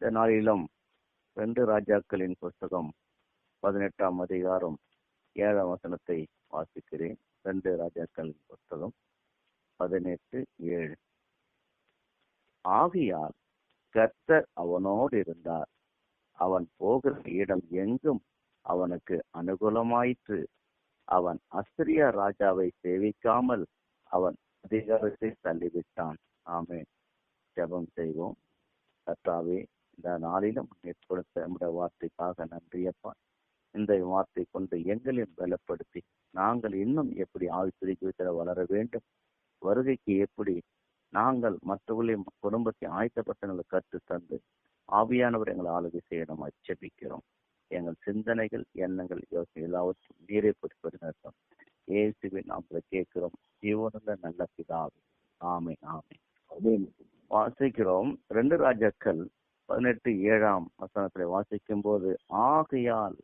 இந்த நாளிலும் ரெண்டு ராஜாக்களின் புஸ்தகம் பதினெட்டாம் அதிகாரம் ஏழாம் வசனத்தை வாசிக்கிறேன். ரெண்டு ராஜாக்களின் புஸ்தகம் பதினெட்டு ஏழு. ஆகையால் கர்த்தர் அவனோடு இருந்தார். அவன் போகிற இடம் எங்கும் அவனுக்கு அனுகூலமாயிற்று. அவன் அஸ்திரியா ராஜாவை சேவிக்காமல் அவன் அதிகாரத்தை தள்ளிவிட்டான். ஆமே ஜெபம் செய்வோம். கர்த்தாவே இந்த நாளிலும் நீர் கொடுத்த நம்முடைய வார்த்தைக்காக நன்றியப்பா இந்த வார்த்தை கொண்டு எங்களையும் பலப்படுத்தி நாங்கள் இன்னும் எப்படி ஆழ்த்திரிக்கு வளர வேண்டும்? வருகைக்கு எப்படி நாங்கள் மற்றவர்களையும் குடும்பத்தை ஆயத்தப்பட்டங்களை கற்று தந்து ஆவியானவர் எங்களை ஆளுகை செய்யணும் அச்சபிக்கிறோம். எங்கள் சிந்தனைகள் எண்ணங்கள் யோசனை எல்லாவற்றும் நீரை பொறுப்பெடுத்தோம் ஏசுவின் நாமளை கேட்கிறோம். ஜீவனுள்ள நல்ல பிதாவே. ஆமை ஆமை வாசிக்கிறோம். ரெண்டு ராஜாக்கள் பதினெட்டு ஏழாம் வசனத்தில் வாசிக்கும் போது ஆகையால்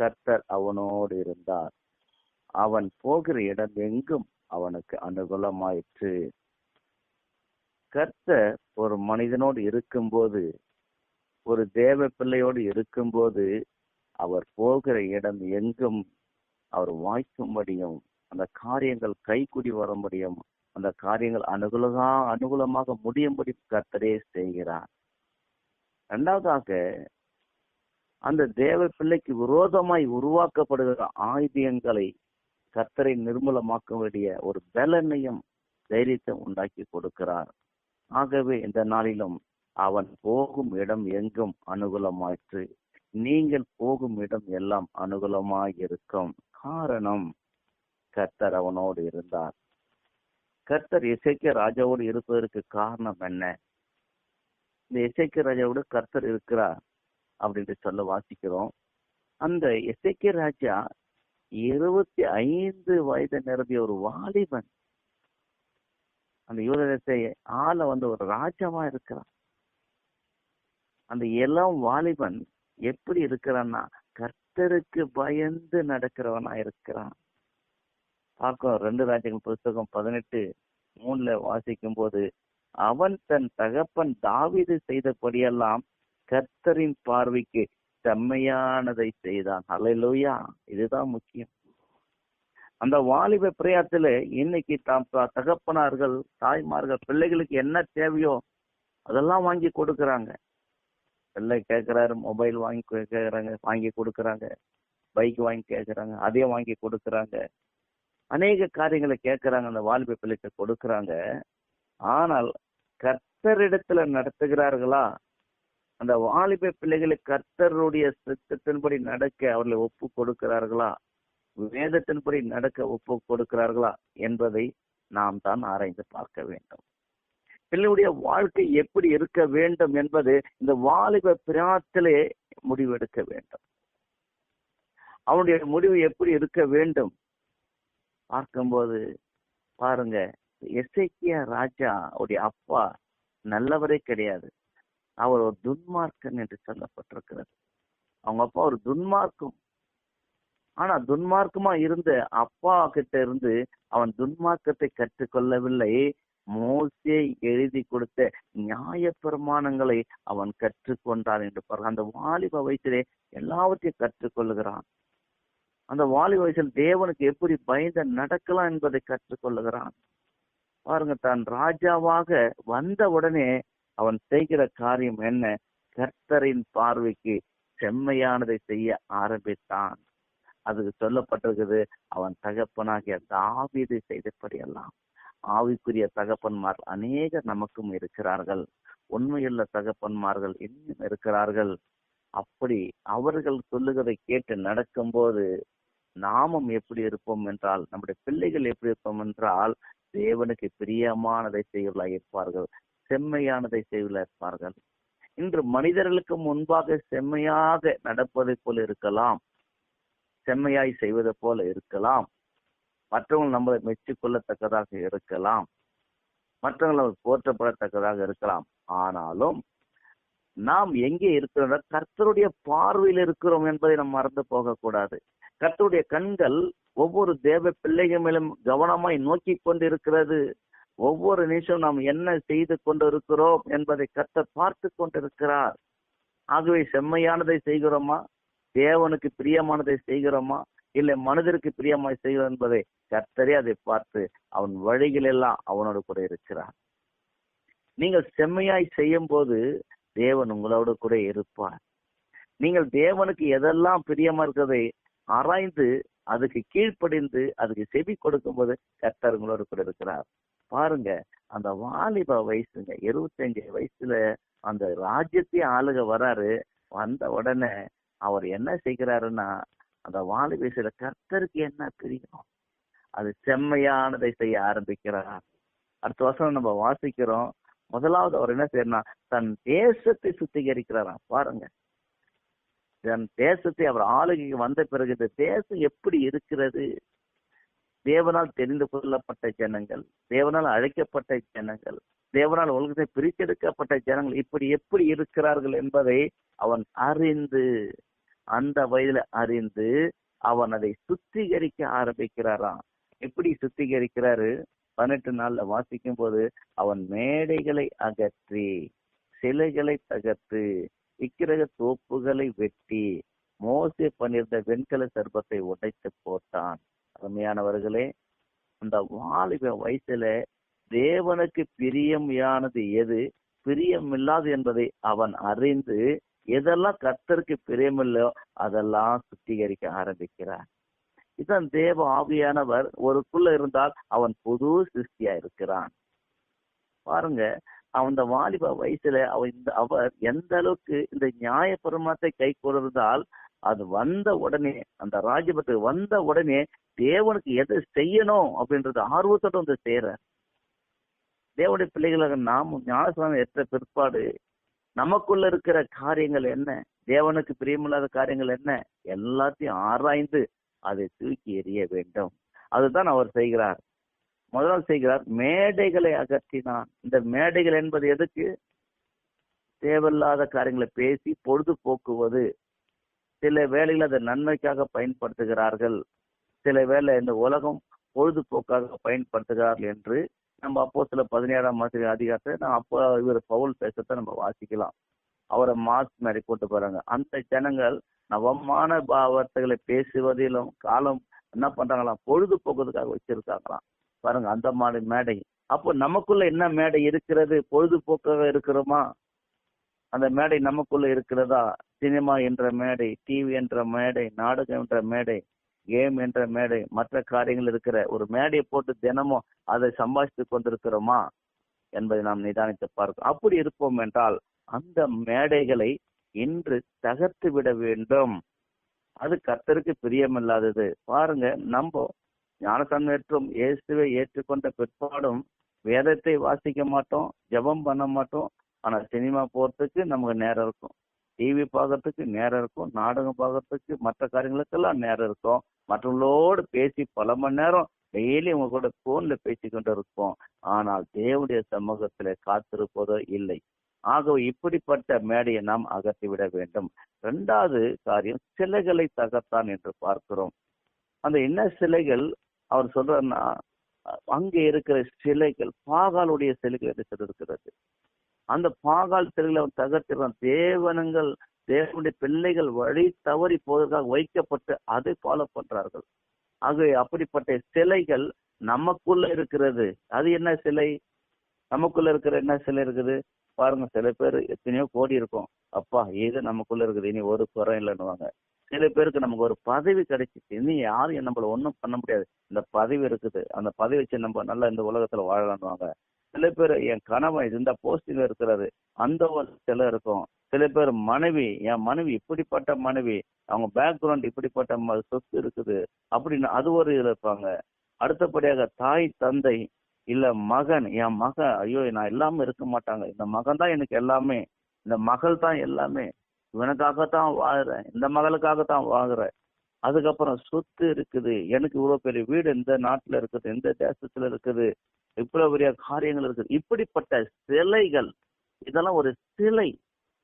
கர்த்தர் அவனோடு இருந்தார். அவன் போகிற இடம் எங்கும் அவனுக்கு அனுகூலமாயிற்று. கர்த்தர் ஒரு மனிதனோடு இருக்கும்போது ஒரு தேவ பிள்ளையோடு இருக்கும்போது அவர் போகிற இடம் எங்கும் அவர் வாய்க்கும்படியும் அந்த காரியங்கள் கைக்குடி வரும்படியும் அந்த காரியங்கள் அனுகூலமாக அனுகூலமாக முடியும்படி கர்த்தரே செய்கிறார். இரண்டாவதாக அந்த தேவ பிள்ளைக்கு விரோதமாய் உருவாக்கப்படுகிற ஆயுதங்களை கர்த்தரை நிர்மூலமாக்க வேண்டிய ஒரு பலனையும் தைரியத்தை உண்டாக்கி கொடுக்கிறார். ஆகவே இந்த நாளிலும் அவன் போகும் இடம் எங்கும் அனுகூலமாயிற்று. நீங்கள் போகும் இடம் எல்லாம் அனுகூலமாய் இருக்கும் காரணம் கர்த்தர் அவனோடு இருந்தார். கர்த்தர் இசைக்க ராஜாவோடு இருப்பதற்கு காரணம் என்ன? இந்த இசைக்க ராஜாவோட கர்த்தர் இருக்கிறார் அப்படின்ட்டு சொல்ல வாசிக்கிறோம். அந்த இசைக்க ராஜா இருபத்தி ஐந்து வயது நிரம்பிய ஒரு வாலிபன் அந்த யூதத்தை ஆள வந்து ஒரு ராஜாவா இருக்கிறான். அந்த இளம் வாலிபன் எப்படி இருக்கிறான்னா கர்த்தருக்கு பயந்து நடக்கிறவனா இருக்கிறான். பார்க்கிறோம் ரெண்டு ராஜ்யங்கள் புஸ்தகம் பதினெட்டு மூணுல வாசிக்கும் போது அவன் தன் தகப்பன் தாவிது செய்தபடியெல்லாம் கர்த்தரின் பார்வைக்கு செம்மையானதை செய்தான். அலையிலோயா இதுதான் முக்கியம். அந்த வாலிப பிரயாத்துல இன்னைக்கு தாம் தகப்பனார்கள் தாய்மார்கள் பிள்ளைகளுக்கு என்ன தேவையோ அதெல்லாம் வாங்கி கொடுக்கறாங்க. பிள்ளை கேட்கிறாரு மொபைல் வாங்கி கேட்கறாங்க வாங்கி கொடுக்கறாங்க. பைக் வாங்கி கேட்கறாங்க அதே வாங்கி கொடுக்கறாங்க. அநேக காரியங்களை கேட்கறாங்க அந்த வாலிப பிள்ளைக்கு கொடுக்கறாங்க. ஆனால் கர்த்தரிடத்துல நடத்துகிறார்களா? அந்த வாலிப பிள்ளைகளை கர்த்தருடைய சித்தத்தின்படி நடக்க அவர்களை ஒப்பு கொடுக்கிறார்களா? வேதத்தின்படி நடக்க ஒப்பு கொடுக்கிறார்களா? என்பதை நாம் தான் ஆராய்ந்து பார்க்க வேண்டும். பிள்ளையுடைய வாழ்க்கை எப்படி இருக்க வேண்டும் என்பது இந்த வாலிப பிராத்திலே முடிவெடுக்க வேண்டும். அவனுடைய முடிவு எப்படி இருக்க வேண்டும்? பார்க்கும்போது பாருங்க எசைக்கியா ராஜா அவருடைய அப்பா நல்லவரே கிடையாது. அவர் ஒரு துன்மார்க்கன் என்று சொல்லப்பட்டிருக்கிறது. அவங்க அப்பா ஒரு துன்மார்க்கம். ஆனா துன்மார்க்கமா இருந்த அப்பா கிட்ட இருந்து அவன் துன்மார்க்கத்தை கற்றுக்கொள்ளவில்லை. மோசே எழுதி கொடுத்த நியாய பிரமாணங்களை அவன் கற்றுக்கொண்டான் என்று பாருங்க அந்த வாலிப வயசிலே எல்லாவற்றையும் கற்றுக்கொள்ளுகிறான். அந்த வாலிப வயசில் தேவனுக்கு எப்படி பயந்த நடக்கலாம் என்பதை கற்றுக்கொள்ளுகிறான். பாருங்க தான் ராஜாவாக வந்த உடனே அவன் செய்கிற காரியம் என்ன? கர்த்தரின் பார்வைக்கு செம்மையானதை செய்ய ஆரம்பித்தான். அதுக்கு சொல்லப்பட்டிருக்குது. அவன் தகப்பனாகிய தாவீது செய்தபடியெல்லாம். ஆவிக்குரிய தகப்பன்மார் அநேகர் நமக்கும் இருக்கிறார்கள். உண்மையுள்ள தகப்பன்மார்கள் இன்னும் இருக்கிறார்கள். அப்படி அவர்கள் சொல்லுகிறதை கேட்டு நடக்கும்போது நாமும் எப்படி இருப்போம் என்றால் நம்முடைய பிள்ளைகள் எப்படி இருப்போம் என்றால் தேவனுக்கு பிரியமானதை செய்வர்களாக இருப்பார்கள் செம்மையானதை செய்வர்களாக இருப்பார்கள். இன்று மனிதர்களுக்கு முன்பாக செம்மையாக நடப்பதை போல இருக்கலாம் செம்மையாய் செய்வதை போல இருக்கலாம். மற்றவங்க நம்மளை மெச்சிக்கொள்ளத்தக்கதாக இருக்கலாம் மற்றவங்களை போற்றப்படத்தக்கதாக இருக்கலாம். ஆனாலும் நாம் எங்கே இருக்கிறோம் கர்த்தருடைய பார்வையில் இருக்கிறோம் என்பதை நாம் மறந்து போகக்கூடாது. கர்த்தருடைய கண்கள் ஒவ்வொரு தேவ பிள்ளைகள் மேலும் கவனமாய் நோக்கி கொண்டிருக்கிறது. ஒவ்வொரு நிமிஷம் நாம் என்ன செய்து கொண்டிருக்கிறோம் என்பதை கர்த்தர் பார்த்து கொண்டிருக்கிறார். ஆகவே செம்மையானதை செய்கிறோமா? தேவனுக்கு பிரியமானதை செய்கிறோமா? இல்லை மனிதருக்கு பிரியமாய் செய்கிறோம் என்பதை கர்த்தரே அதை பார்த்து அவன் வழிகள் எல்லாம் அவனோடு கூட இருக்கிறார். நீங்கள் செம்மையாய் செய்யும் போது தேவன் உங்களோடு கூட இருப்பார். நீங்கள் தேவனுக்கு எதெல்லாம் பிரியமா இருக்கிறதை ஆராய்ந்து அதுக்கு கீழ்ப்படிந்து அதுக்கு செவி கொடுக்கும் போது கர்த்தர் உங்களோடு கூட இருக்கிறார். பாருங்க அந்த வாலிப வயசுங்க இருபத்தஞ்சு வயசுல அந்த ராஜ்யத்தையே ஆளுக வராரு வந்த உடனே அவர் என்ன செய்கிறாருன்னா அந்த வாலிப வயசுல கர்த்தருக்கு என்ன பிரியம்? அது செம்மையானதை செய்ய ஆரம்பிக்கிறார். அடுத்த வருஷம் நம்ம வாசிக்கிறோம். முதலாவது அவர் என்ன செய்யறா தன் தேசத்தை சுத்திகரிக்கிறாராம். பாருங்க தன் தேசத்தை அவர் ஆளுகைக்கு வந்த பிறகு இந்த தேசம் எப்படி இருக்கிறது? தேவனால் தெரிந்து கொள்ளப்பட்ட ஜனங்கள் தேவனால் அழைக்கப்பட்ட ஜனங்கள் தேவனால் உலகத்தை பிரித்தெடுக்கப்பட்ட ஜனங்கள் இப்படி எப்படி இருக்கிறார்கள் என்பதை அவன் அறிந்து அந்த வயதுல அறிந்து அவன் அதை சுத்திகரிக்க ஆரம்பிக்கிறாராம். எப்படி சுத்திகரிக்கிறாரு? பதினெட்டு நாள்ல வாசிக்கும் போது அவன் மேடைகளை அகற்றி சிலைகளை தகர்த்து விக்கிரக தோப்புகளை வெட்டி மோசே பண்ணியிருந்த வெண்கல சர்பத்தை உடைத்து போட்டான். அருமையானவர்களே அந்த வாலிப வயசுல தேவனுக்கு பிரியமையானது எது? பிரியமில்லாது என்பதை அவன் அறிந்து எதெல்லாம் கர்த்தருக்கு பிரியமில்லையோ அதெல்லாம் சுத்திகரிக்க ஆரம்பிக்கிறார். இதான் தேவ ஆவியானவர் ஒருக்குள்ள இருந்தால் அவன் புது சிருஷ்டியா இருக்கிறான் பாருங்க அந்த வாலிப வயசுல அவ இந்த அவர் எந்த அளவுக்கு இந்த நியாய பெருமாத்தை கை கொள்றதால் அது வந்த உடனே அந்த ராஜ்யபத்துக்கு வந்த உடனே தேவனுக்கு எதை செய்யணும் அப்படின்றது ஆர்வத்தோட வந்து செய்யற தேவனுடைய பிள்ளைகளாக நாம் ஞானஸ்தானம் எத்த பிற்பாடு நமக்குள்ள இருக்கிற காரியங்கள் என்ன? தேவனுக்கு பிரியமில்லாத காரியங்கள் என்ன? எல்லாத்தையும் ஆராய்ந்து அதை தூக்கி எறிய வேண்டும். அதுதான் அவர் செய்கிறார். முதலாவது செய்கிறார் மேடைகளை அகற்றினான் இந்த மேடைகள் என்பது எதுக்கு? தேவையில்லாத காரியங்களை பேசி பொழுதுபோக்குவது. சில வேலைகள் அதை நன்மைக்காக பயன்படுத்துகிறார்கள். சில வேளை இந்த உலகம் பொழுதுபோக்காக பயன்படுத்துகிறார்கள் என்று நம்ம அப்போ சில பதினேழாம் மாதிரி அதிகாரத்தை நான் அப்போ இவர் பவுல் பேசத்தை நம்ம வாசிக்கலாம். அவரை மாஸ்க் மாதிரி கூட்டு போறாங்க. அந்த ஜனங்கள் நவமான வார்த்தைகளை பேசுவதிலும் காலம் என்ன பண்றாங்களாம்? பொழுதுபோக்குறதுக்காக வச்சிருக்காங்களாம். பாருங்க அந்த மாதிரி மேடை. அப்போ நமக்குள்ள என்ன மேடை இருக்கிறது? பொழுதுபோக்காக இருக்கிறோமா? அந்த மேடை நமக்குள்ள இருக்கிறதா? சினிமா என்ற மேடை டிவி என்ற மேடை நாடகம் என்ற மேடை கேம் என்ற மேடை மற்ற காரியங்கள் இருக்கிற ஒரு மேடையை போட்டு தினமும் அதை சம்பாதித்து கொண்டிருக்கிறோமா? என்பதை நாம் நிதானித்து பார்க்கிறோம் அப்படி இருப்போம் என்றால் அந்த மேடைகளை இன்று தகர்த்து விட வேண்டும். அது கத்தருக்கு பிரியமில்லாதது. பாருங்க நம்ம ஞானசாமி ஏற்றும் இயேசுவை ஏற்றுக்கொண்ட பிற்பாடும் வேதத்தை வாசிக்க மாட்டோம் ஜெபம் பண்ண மாட்டோம். ஆனா சினிமா போறதுக்கு நமக்கு நேரம் இருக்கும். டிவி பார்க்கறதுக்கு நேரம் இருக்கும். நாடகம் பார்க்கறதுக்கு மற்ற காரியங்களுக்கெல்லாம் நேரம் இருக்கும். மற்றவங்களோடு பேசி பல மணி நேரம் டெய்லி உங்க கூட போன்ல பேசிக்கொண்டு இருப்போம். ஆனால் தேவனுடைய சமூகத்துல காத்திருப்பதோ இல்லை. ஆகவே இப்படிப்பட்ட மேடையை நாம் அகற்றிவிட வேண்டும். இரண்டாவது காரியம் சிலைகளை தகர்த்தான் என்று பார்க்கிறோம். அந்த என்ன சிலைகள் அவர் சொல்றாருன்னா அங்கே இருக்கிற சிலைகள் பாகாலுடைய சிலைகள் என்று இருக்கிறது? அந்த பாகால் சிலைகளை அவன் தகர்த்திறான் தேவனங்கள் தேவனுடைய பிள்ளைகள் வழி தவறி போவதற்காக வைக்கப்பட்டு அதை ஃபாலோ பண்றார்கள். ஆகவே அப்படிப்பட்ட சிலைகள் நமக்குள்ள இருக்கிறது. அது என்ன சிலை? நமக்குள்ள இருக்கிற என்ன சிலை இருக்குது? பாருங்க சில பேர் எத்தனையோ கோடி இருக்கும். அப்பா இது நமக்குள்ள இருக்குது. இனி ஒரு குறை இல்லைன்னுவாங்க. சில பேருக்கு நமக்கு ஒரு பதவி கிடைச்சிச்சு. இனி யாரும் நம்மள ஒன்றும் பண்ண முடியாது. இந்த பதவி இருக்குது. அந்த பதவி வச்சு நம்ம நல்லா இந்த உலகத்துல வாழலான்னுவாங்க சில பேர் என் கணவன் இந்த போஸ்டிங் இருக்கிறது அந்த ஒரு சில இருக்கும். சில பேர் மனைவி என் மனைவி இப்படிப்பட்ட மனைவி அவங்க பேக்ரவுண்ட் இப்படிப்பட்ட சொத்து இருக்குது. அப்படின்னு அது ஒரு இதுல இருப்பாங்க. அடுத்தபடியாக தாய் தந்தை இல்ல மகன் என் மகன் ஐயோ நான் எல்லாமே இருக்க மாட்டாங்க. இந்த மகன் தான் எனக்கு எல்லாமே. இந்த மகள் தான் எல்லாமே. இவனுக்காகத்தான் வாழ்றேன். இந்த மகளுக்காகத்தான் வாழ்றேன். அதுக்கப்புறம் சொத்து இருக்குது. எனக்கு இவ்வளவு பெரிய வீடு இந்த நாட்டுல இருக்குது இந்த தேசத்துல இருக்குது இவ்வளவு பெரிய காரியங்கள் இருக்குது. இப்படிப்பட்ட சிலைகள் இதெல்லாம் ஒரு சிலை.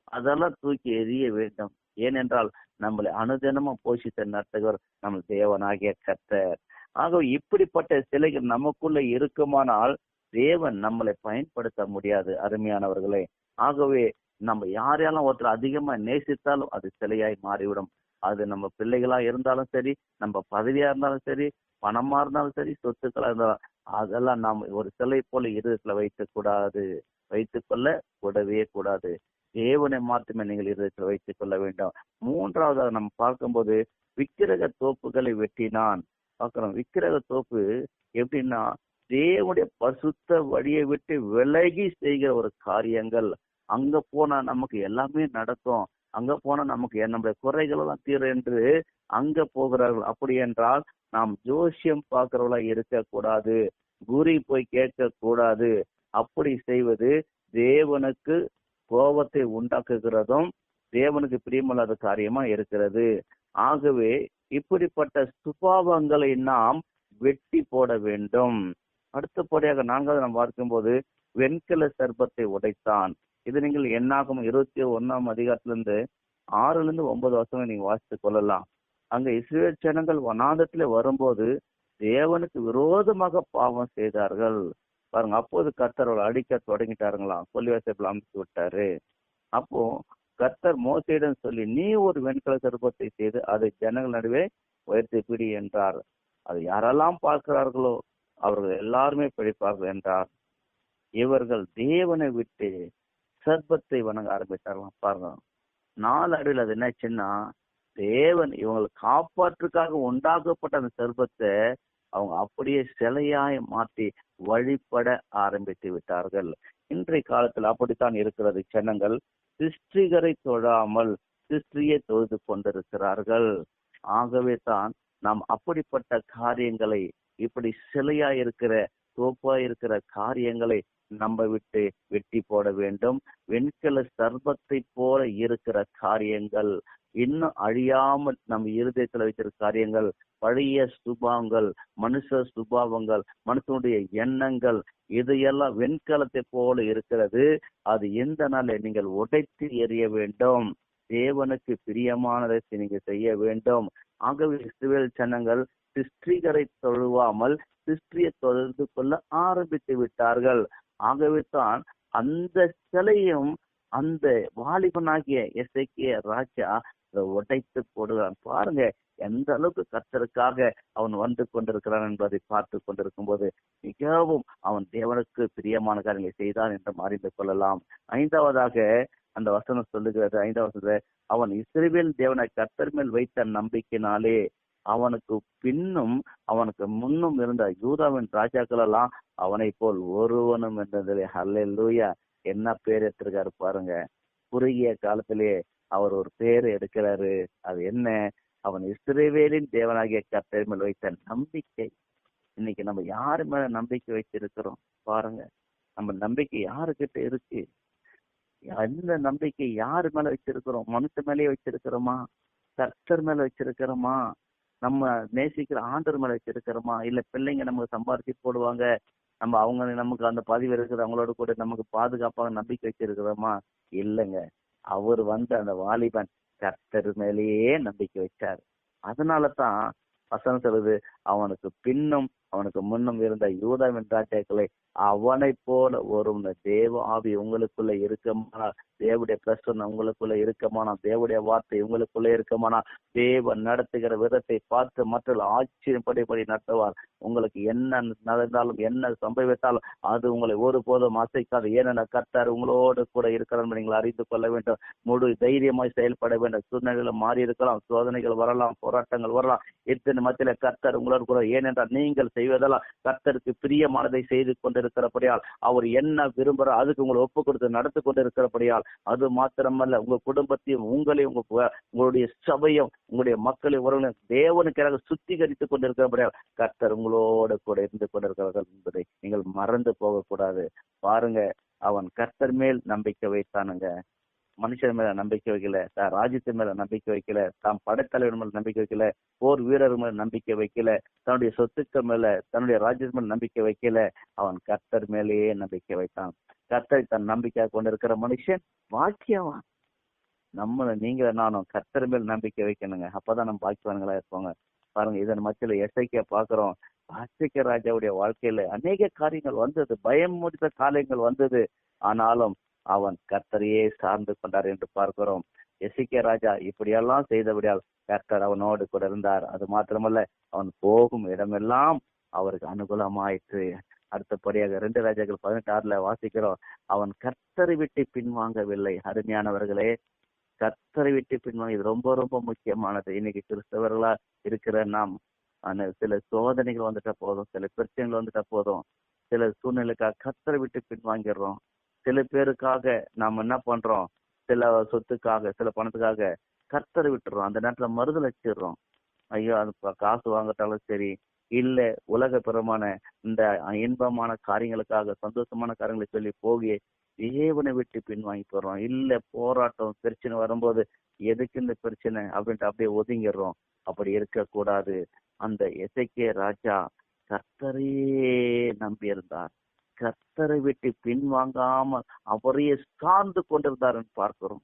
அதெல்லாம் தூக்கி எறிய வேண்டும். ஏனென்றால் நம்மளை அனுதினமும் போஷித்த நடத்துகிறவர் நம்ம தேவனாகிய கர்த்தர். ஆகவே இப்படிப்பட்ட சிலைகள் நமக்குள்ள இருக்குமானால் தேவன் நம்மளை பயன்படுத்த முடியாது அருமையானவர்களே. ஆகவே நம்ம யாரையாலும் ஒருத்தர் அதிகமா நேசித்தாலும் அது சிலையாய் மாறிவிடும். அது நம்ம பிள்ளைகளா இருந்தாலும் சரி நம்ம பதவியா இருந்தாலும் சரி பணமா இருந்தாலும் சரி சொத்துக்களா இருந்தாலும் அதெல்லாம் நாம் ஒரு சிலை போல இருதயத்துல வைக்க கூடாது வைத்துக் கொள்ள கூடவே கூடாது. தேவனை மாத்திரமே நீங்கள் இருதயத்தில் வைத்துக் கொள்ள வேண்டும். மூன்றாவதாக நம்ம பார்க்கும்போது விக்கிரக தோப்புகளை வெட்டினான். பார்க்கிறோம் விக்கிரக தோப்பு எப்படின்னா தேவனுடைய பசுத்த வழியை விட்டு விலகி செய்கிற ஒரு காரியங்கள். அங்க போனா நமக்கு எல்லாமே நடக்கும். அங்க போனா நமக்கு நம்முடைய குறைகள் எல்லாம் தீரும் என்று அங்க போகிறார்கள். அப்படி என்றால் நாம் ஜோசியம் பார்க்கிறவளா இருக்கக்கூடாது. குரி போய் கேட்க கூடாது அப்படி செய்வது தேவனுக்கு கோபத்தை உண்டாக்குகிறதும் தேவனுக்கு பிரியமில்லாத காரியமா இருக்கிறது. ஆகவே இப்படிப்பட்ட சுபாவங்களை நாம் வெட்டி போட வேண்டும். அடுத்தபடியாக நான்காவது நாம் பார்க்கும்போது வெண்கல சர்ப்பத்தை உடைத்தான். இது நீங்கள் என்னாகும் இருபத்தி ஒன்னாம் அதிகாரத்திலிருந்து ஆறுல இருந்து ஒன்பது வருஷம் நீங்க வாசித்துக் கொள்ளலாம். அங்க இஸ்ரேல் ஜனங்கள் வனாந்தத்துல வரும்போது தேவனுக்கு விரோதமாக பாவம் செய்தார்கள். பாருங்க அப்போது கர்த்தர் அவளை அடிக்க தொடங்கிட்டாருங்களாம். கொல்லிவாசப்பில் அமைச்சு விட்டாரு. அப்போ கர்த்தர் மோசையிடம் சொல்லி நீ ஒரு வெண்கல சர்ப்பத்தை செய்து அதை ஜனங்கள் நடுவே உயர்த்தி பிடி என்றார். அது யாரெல்லாம் பார்க்கிறார்களோ அவர்கள் எல்லாருமே பிடிப்பார்கள் என்றார். இவர்கள் தேவனை விட்டு சர்ப்பத்தை வணங்க ஆரம்பித்தார்களாம் பாருங்க நாலு அடியில் அது என்னாச்சுன்னா தேவன் இவங்களை காப்பாற்றுக்காக உண்டாக்கப்பட்ட அந்த சர்ப்பத்தை அவங்க அப்படியே சிலையாய் மாற்றி வழிபட ஆரம்பித்து விட்டார்கள். இன்றைய காலத்தில் அப்படித்தான் இருக்கிறது ஜனங்கள். சிஸ்டிகரை தொழாமல் சிஸ்டியை தொழுது கொண்டிருக்கிறார்கள். ஆகவே தான் நாம் அப்படிப்பட்ட காரியங்களை இப்படி சிலையா இருக்கிற தோப்பா இருக்கிற காரியங்களை நம்ம விட்டு வெட்டி போட வேண்டும். வெண்கல சர்பத்தை போல இருக்கிற காரியங்கள் இன்னும் அழியாமல் நம்ம இருதயத்துல வைக்கிற காரியங்கள் பழைய சுபாவங்கள் மனுஷ சுபாவங்கள் மனுஷனுடைய எண்ணங்கள் இதையெல்லாம் வெண்கலத்தை போல இருக்கிறது. அது எந்த நாளை நீங்கள் உடைத்து எறிய வேண்டும்? தேவனுக்கு பிரியமானதை நீங்க செய்ய வேண்டும். ஆகவே இஸ்ரேல் ஜனங்கள் சிஸ்டிகரை தொழுவாமல் சிஸ்டியை தொடர்ந்து கொள்ள ஆரம்பித்து விட்டார்கள். ஆகவே தான் அந்த சிலையும் அந்த வாலிபனாகிய எசைக்கிய ராஜா உடைத்து போடுகிறான். பாருங்க எந்த அளவுக்கு கர்த்தருக்காக அவன் வந்து கொண்டிருக்கிறான் என்பதை பார்த்து கொண்டிருக்கும் போது மிகவும் அவன் தேவனுக்கு பிரியமான காரியங்களை செய்தான் என்று அறிந்து கொள்ளலாம். ஐந்தாவதாக அந்த வசனம் சொல்லுகிறது. ஐந்தாவது அவன் இஸ்ரேல் தேவனை கர்த்தர் மேல் வைத்த நம்பிக்கையினாலே அவனுக்கு பின்னும் அவனுக்கு முன்னும் இருந்த யூதாவின் ராஜாக்கள் எல்லாம் அவனை போல் ஒருவனும் இருந்ததில்லை ஹல்லே லூயா என்ன பேர் எடுத்திருக்காரு பாருங்க. குறுகிய காலத்திலேயே அவர் ஒரு பேர் எடுக்கிறாரு. அது என்ன? அவன் இஸ்ரேவேலின் தேவனாகிய கர்த்தர் மேல் வைத்த நம்பிக்கை. இன்னைக்கு நம்ம யாரு மேல நம்பிக்கை வைத்திருக்கிறோம் பாருங்க. நம்ம நம்பிக்கை யாருக்கிட்ட இருக்கு? எந்த நம்பிக்கை யாரு மேல வச்சிருக்கிறோம் மனுஷ மேலேயே வச்சிருக்கிறோமா கர்த்தர் மேல வச்சிருக்கிறோமா நம்ம நேசிக்கிற ஆண்டர் மேல வச்சிருக்கிறோமா? இல்ல பிள்ளைங்க நமக்கு சம்பாரிச்சு போடுவாங்க? நம்ம அவங்க நமக்கு அந்த பதிவு இருக்குது அவங்களோட கூட நமக்கு பாதுகாப்பாக நம்பிக்கை வச்சிருக்கிறோமா? இல்லைங்க. அவர் வந்து அந்த வாலிபன் கர்த்தர் மேலேயே நம்பிக்கை வச்சார். அதனால தான் வசனம் சொல்லுது அவனுக்கு பின்னும் அவனுக்கு முன்னும் இருந்த யூதாவின் ராஜாக்களை அவனை போல ஒரு தேவ ஆவி உங்களுக்குள்ள இருக்கமானா தேவடைய பிரசன்னம் உங்களுக்குள்ள இருக்கமானா தேவடைய வார்த்தை உங்களுக்குள்ள இருக்கமானா தேவன் நடத்துகிற விதத்தை பார்த்து மற்றவர்கள் ஆச்சரியப்படிப்படி நடத்துவார். உங்களுக்கு என்ன நடந்தாலும் என்ன சம்பவித்தாலும் அது உங்களை ஒருபோதும் அசைக்காது. ஏனென கர்த்தர் உங்களோடு கூட இருக்கிறார். நீங்கள் அறிந்து கொள்ள வேண்டும். முழு தைரியமாய் செயல்பட வேண்டும். சூழ்நிலைகள் மாறி இருக்கலாம் சோதனைகள் வரலாம். போராட்டங்கள் வரலாம். இத்தனை மத்தியில கர்த்தர் உங்களோடு கூட. ஏனென்றால் நீங்கள் செய்வதெல்லாம் கர்த்தருக்கு பிரியமானதை செய்து கொண்டு இருக்கிறபடியால் அவர் என்ன விரும்புகிறார் அதுக்கு உங்களை ஒப்பு கொடுத்து நடத்து கொண்டு இருக்கிறபடியால் அது மாத்திரமல்ல உங்க குடும்பத்தையும் உங்களையும் உங்க உங்களுடைய சபையும் உங்களுடைய மக்களை உறவுகளையும் தேவனுக்காக சுத்திகரித்துக் கொண்டிருக்கிறபடியால் கர்த்தர் உங்களோட கூட இருந்து கொண்டிருக்கிறார்கள் என்பதை நீங்கள் மறந்து போகக்கூடாது. பாருங்க அவன் கர்த்தர் மேல் நம்பிக்கை வைத்தானுங்க. மனுஷன் மேல நம்பிக்கை வைக்கல தான் ராஜ்யத்து மேல நம்பிக்கை வைக்கல தாம் படைத்தலைவர் மேல நம்பிக்கை வைக்கல போர் வீரர் மேல நம்பிக்கை வைக்கல தன்னுடைய சொத்துக்கள் மேல தன்னுடைய ராஜ்யத்து மேல நம்பிக்கை வைக்கல. அவன் கர்த்தர் மேலேயே நம்பிக்கை வைத்தான். கர்த்தரை தன் நம்பிக்கையாக கொண்டிருக்கிற மனுஷன் வாக்கியவான் நம்ம நீங்க நானும் கர்த்தர் மேல் நம்பிக்கை வைக்கணுங்க. அப்பதான் நம்ம பாக்கியவான்களா இருப்போங்க. பாருங்க இதன் மத்தியில எசைக்கிய பாக்குறோம் பாசிக்க ராஜாவுடைய வாழ்க்கையில அநேக காரியங்கள் வந்தது. பயம் முடித்த காரியங்கள் வந்தது. ஆனாலும் அவன் கர்த்தரையே சார்ந்து கொண்டார் என்று பார்க்கிறோம். எசிகே ராஜா இப்படியெல்லாம் செய்தபடியால் கர்த்தர் அவனோடு கூட இருந்தார். அது மாத்திரமல்ல அவன் போகும் இடமெல்லாம் அவருக்கு அனுகூலமாயிற்று. அடுத்தபடியாக ரெண்டு ராஜாக்கள் பதினெட்டு ஆறுல வாசிக்கிறோம். அவன் கர்த்தரை விட்டு பின்வாங்கவில்லை. அருமையானவர்களே கர்த்தரை விட்டு பின்வாங்க இது ரொம்ப ரொம்ப முக்கியமானது. இன்னைக்கு கிறிஸ்தவர்களா இருக்கிற நாம் சில சோதனைகள் வந்துட்டா போதும் சில பிரச்சனைகள் வந்துட்டா போதும். சில சூழ்நிலைக்காக கர்த்தரை விட்டு பின்வாங்கிடுறோம். சில பேருக்காக நாம் என்ன பண்றோம்? சில சொத்துக்காக சில பணத்துக்காக கர்த்தரை விட்டுறோம். அந்த நேரத்துல மருதலச்சிடுறோம் ஐயோ அது காசு வாங்கட்டாலும் சரி இல்ல உலக பெறமான இந்த இன்பமான காரியங்களுக்காக சந்தோஷமான காரியங்களை சொல்லி போகி தேவனை விட்டு பின்வாங்கி போறோம். இல்ல போராட்டம் பிரச்சனை வரும்போது எதுக்கு இந்த பிரச்சனை அப்படின்ட்டு அப்படியே ஒதுங்கிடுறோம். அப்படி இருக்கக்கூடாது. அந்த எசைக்கே ராஜா கர்த்தரையே நம்பி இருந்தார் கர்த்தரை விட்டு பின்வாங்காம அவரையே சார்ந்து கொண்டிருந்தாருன்னு பார்க்கிறோம்.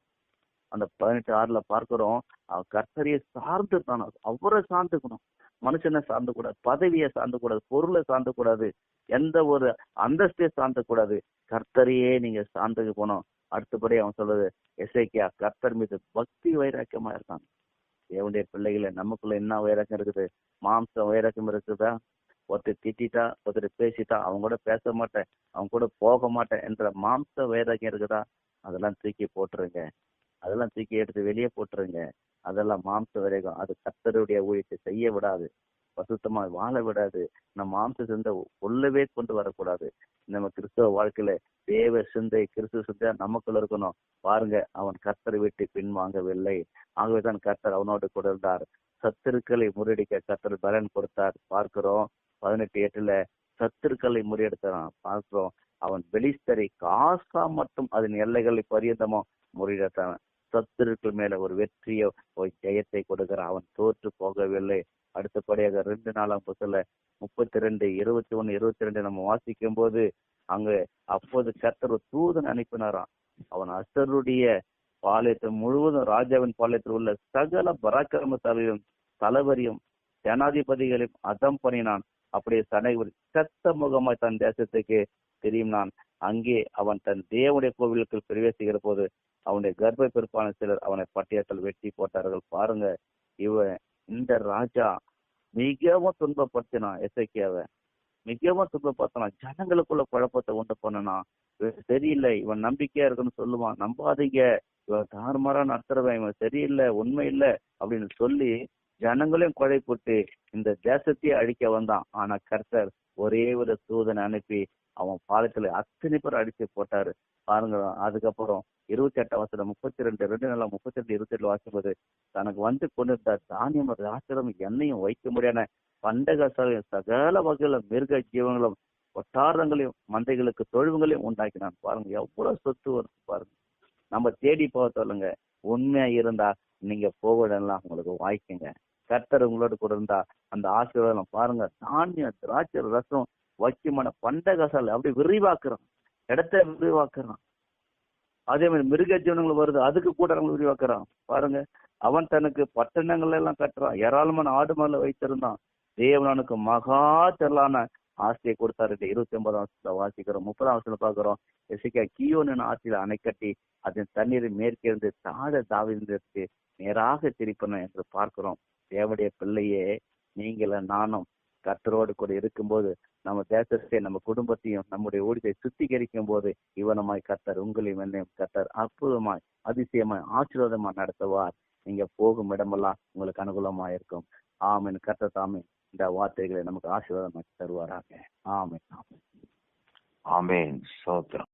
அந்த பதினெட்டு ஆறுல பார்க்கிறோம் அவர் கர்த்தரையே சார்ந்து தான் அவரை சார்ந்துக்கணும். மனுஷனை சார்ந்து கூடாது பதவியை சார்ந்து கூடாது பொருளை சார்ந்து கூடாது எந்த ஒரு அந்தஸ்தையை சார்ந்து கூடாது கர்த்தரையே நீங்க சார்ந்துக்கு போனோம் அடுத்தபடி அவன் சொல்றது எசைக்கியா கர்த்தர் மீது பக்தி வைராக்கியமா இருக்காங்க தேவனுடைய பிள்ளைகளை நமக்குள்ள என்ன வைராக்கியம் இருக்குது? மாம்சம் வைராக்கியம் இருக்குதா? ஒருத்தர் திட்டிட்டா ஒருத்தர் பேசிட்டா அவங்க கூட பேச மாட்டேன் அவங்க கூட போக மாட்டேன் என்ற மாம்ச வைராக்கியம் இருக்குதா? அதெல்லாம் தூக்கி போட்டுருங்க. அதெல்லாம் தூக்கி எடுத்து வெளியே போட்டுருங்க. அதெல்லாம் மாம்ச வரைக்கும் அது கர்த்தருடைய ஊழியத்தை செய்ய விடாது. பசுத்தமா வாழ விடாது. நம்ம மாம்ச சிந்தை உள்ளவே கொண்டு வரக்கூடாது. நம்ம கிறிஸ்தவ வாழ்க்கையில தேவ சிந்தை கிறிஸ்துவ சிந்தை நமக்குள்ள இருக்கணும். பாருங்க அவன் கர்த்தர் விட்டு பின்வாங்கவில்லை. ஆகவேதான் கர்த்தர் அவனோடு கூட இருந்தார். சத்துருக்களை முறியடிக்க கர்த்தர் பலன் கொடுத்தார். பார்க்கிறோம். பதினெட்டு எட்டுல சத்துருக்களை முறியெடுத்தான் பார்க்கிறோம் அவன் பெலிஸ்தரை காசா மட்டும் அதன் எல்லைகளை பரியந்தமோ முறியெடுத்தான் சத்துருக்கள் மேல ஒரு வெற்றியை ஒரு ஜெயத்தை கொடுக்கிறான் அவன் தோற்று போகவில்லை. அடுத்தபடியாக ரெண்டு நாளாம் புத்தல முப்பத்தி ரெண்டு இருபத்தி ஒண்ணு இருபத்தி ரெண்டு நம்ம வாசிக்கும் போது அங்க அப்போது கர்த்தர் தூதன் அனுப்பினாராம். அவன் அசருடைய பாளையத்தை முழுவதும் ராஜாவின் பாளையத்தில் உள்ள சகல பராக்கிரமசாலியும் தலைவரியும் ஜனாதிபதிகளையும் அதம் பண்ணினான். அப்படியே சனை சத்த முகமாய் தன் தேசத்துக்கு தெரியும் நான் அங்கே அவன் தன் தேவனுடைய கோவிலுக்கு பிரவேசிக்கிற போது அவனுடைய கர்ப்ப பிற்பான சிலர் அவனை பட்டயத்தில் வெட்டி போட்டார்கள். பாருங்க இவன் இந்த ராஜா மிகவும் துன்பப்படுத்தினான் எசைக்கியாவை. மிகவும் துன்பப்படுத்தினான். ஜனங்களுக்குள்ள குழப்பத்தை உண்டு பண்ணனான் இவன் சரியில்லை இவன் நம்பிக்கையா இருக்குன்னு சொல்லுவான். நம்பாதீங்க இவன் தாறுமாறா நடத்துறவன் இவன் சரியில்லை உண்மை இல்லை அப்படின்னு சொல்லி ஜனங்களையும் குழைப்புட்டு இந்த தேசத்தையே அழிக்க வந்தான். ஆனா கர்த்தர் ஒரே ஒரு தூதனை அனுப்பி அவன் பாலத்துல அத்தனை பேர் அடிச்சு போட்டாரு. பாருங்க அதுக்கப்புறம் இருபத்தி எட்டாம் வருஷத்துல முப்பத்தி ரெண்டு ரெண்டு நாள் முப்பத்தி ரெண்டு இருபத்தி எட்டு வாசிப்பது தனக்கு வந்து கொண்டிருந்த தானியம் ராசிரம் என்னையும் வைக்க முடியாத பண்டக சகல வகையில மிருக ஜீவங்களும் கொட்டாரங்களையும் மந்தைகளுக்கு தொழுவுகளையும் உண்டாக்கினான். பாருங்க எவ்வளவு சொத்து வருது பாருங்க. நம்ம தேடி போக சொல்லுங்க. உண்மையா இருந்தா நீங்க போகலாம் உங்களுக்கு வாய்க்குங்க கர்த்தர் உங்களோட கூட இருந்தா அந்த ஆசீர்வாதம் பாருங்க. தானியம் திராட்சை ரசம் வைக்கமான பண்டகசாலை அப்படி விரிவாக்குறான். இடத்த விரிவாக்குறான். அதே மாதிரி மிருக ஜீவனங்கள் வருது அதுக்கு கூட அவங்க விரிவாக்குறான். பாருங்க அவன் தனக்கு பட்டணங்கள் எல்லாம் கட்டுறான். ஏராளமான ஆடு மாடுல வைத்திருந்தான். தேவனனுக்கு மகா திரளான ஆசையை கொடுத்தாரு. இருபத்தி ஒன்பதாம் வருஷத்துல வாசிக்கிறோம். முப்பதாம் வருஷத்துல பாக்குறோம் எசிக்கா கியோனின் ஆற்றில அணை கட்டி அதன் தண்ணீரை மேற்கிருந்து தாழ தாவிந்திற்கு நேராக திருப்பின என்று பார்க்கிறோம். தேவடைய பிள்ளையே நீங்கள நானும் கத்தரோடு கூட இருக்கும்போது நம்ம தேசத்தை நம்ம குடும்பத்தையும் நம்முடைய ஊழியத்தை சுத்திகரிக்கும் போது இவனமாய் கத்தர் உங்களையும் என்னையும் கத்தர் அற்புதமாய் அதிசயமாய் ஆசீர்வாதமாய் நடத்துவார். நீங்க போகும் இடமெல்லாம் உங்களுக்கு அனுகூலமா இருக்கும் ஆமென். கத்த தாமே. இந்த வார்த்தைகளை நமக்கு ஆசீர்வாதமாக்கி தருவாராக. ஆமே ஆமே ஆமேன். சோத்ரம்